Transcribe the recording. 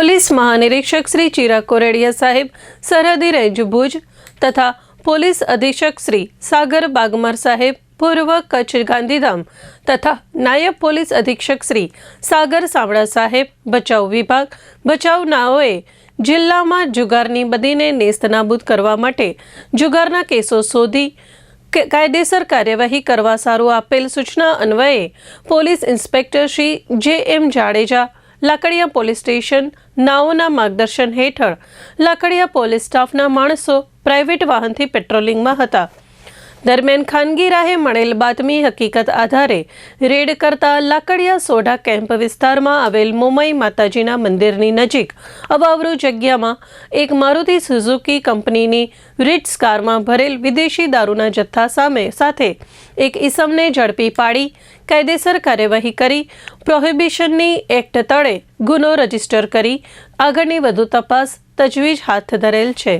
Police મહાનિરીક્ષક શ્રી ચિરાગ કોરેડિયા સાહેબ, સરહદી રેન્જ ભુજ તથા પોલીસ અધિક્ષક શ્રી સાગર બાગમર સાહેબ, પૂર્વ કચ્છ ગાંધીધામ તથા નાયબ પોલીસ અધિક્ષક શ્રી સાગર સાવડા સાહેબ, બચાવ વિભાગ બચાવ નાઓએ જિલ્લામાં જુગારની બદીને નેસ્તનાબૂદ કરવા માટે જુગારના કેસો શોધી કાયદેસર કાર્યવાહી કરવા સારું આપેલ સૂચના અન્વયે police inspector Shri J M Jadeja Lakadiya police station નાઓના માર્ગદર્શન હેઠળ લાકડિયા પોલીસ સ્ટાફના માણસો પ્રાઇવેટ વાહનથી પેટ્રોલિંગમાં હતા. દરમિયાન ખાનગી રાહે મળેલ બાતમી હકીકત આધારે રેડ કરતા લાકડિયા સોઢા કેમ્પ વિસ્તારમાં આવેલ મુંબઈ માતાજીના મંદિરની નજીક અવાવરૂ જગ્યામાં એક મારુતિ સુઝુકી કંપનીની રિટ્સ કારમાં ભરેલ વિદેશી દારૂના જથ્થા સામે સાથે એક ઈસમને ઝડપી પાડી, કાયદેસર કાર્યવાહી કરી, પ્રોહિબિશનની એક્ટ તળે ગુનો રજિસ્ટર કરી, આગળની વધુ તપાસ તજવીજ હાથ ધરેલ છે.